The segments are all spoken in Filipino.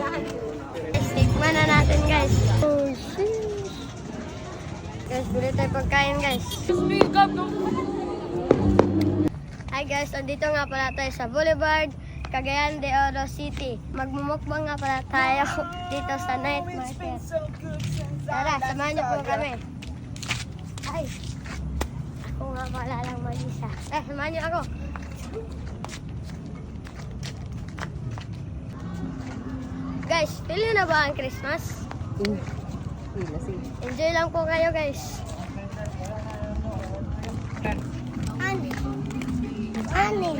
Guys, tikman na natin guys. Oh, sheesh. Guys, bili tayo pagkain guys. Hi guys, andito nga pala tayo sa Boulevard, Cagayan de Oro City. Magmumukbang nga pala tayo dito sa night market. Tara, samahan niyo po kami. Ay, ako nga pala lang mag-isa. Eh, samahan niyo ako. Guys, pili na ba ang Christmas? Enjoy lang po kayo guys. Ani. Ani.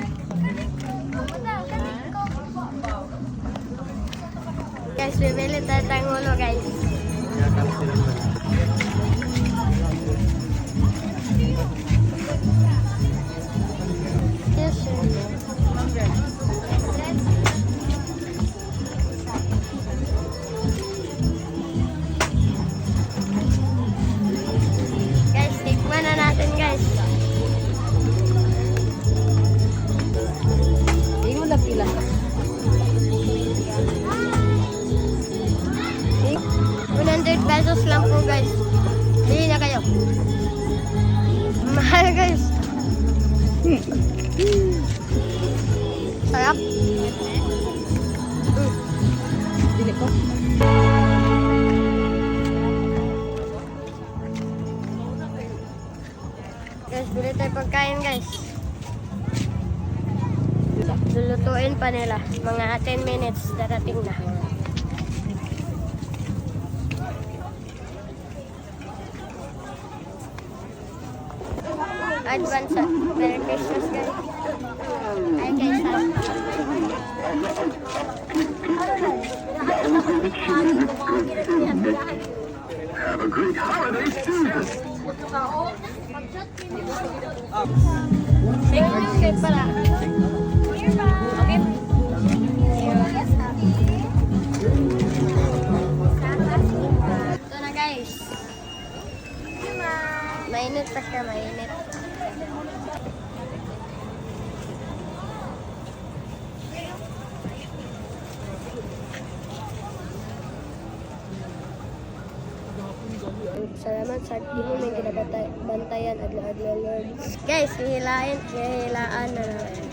Guys, bibili tayo ng ulo guys. 100 pesos lang po guys. Bili na kayo. Mahal guys. Sarap. Dili ko. Guys, bili tayo pagkain guys. Lulutuin pa nila. Mga 10 minutes darating na. Advance ah. Merry Christmas guys. Ay guys ah. Have a great holiday season. Okay pala. Okay. Ito na guys. Mainit pa siya, mainit. Salamat sa di mo may kinabantayan adlaw-adlaw Lord. Guys, hihilain, hihilaan na natin.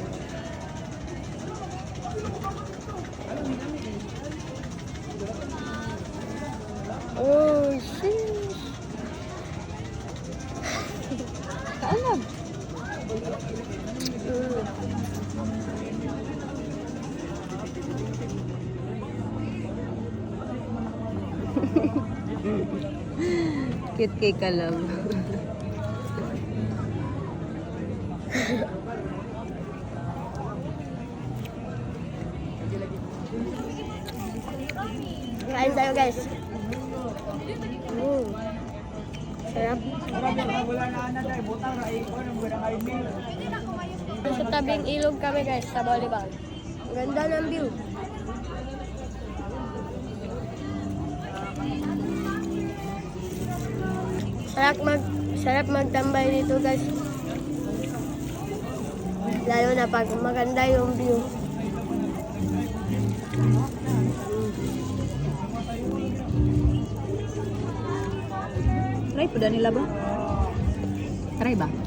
Oh, sheesh. Kaalam. Mm. Cute kay Kalab. Kain tayo guys. Mm. Sarap. Sa tabing ilog kami guys, sa volleyball. Ganda ng view. Sarap mag sarap magtambay dito guys. Lalo na pag maganda yung view. Try po nila ba? Try ba?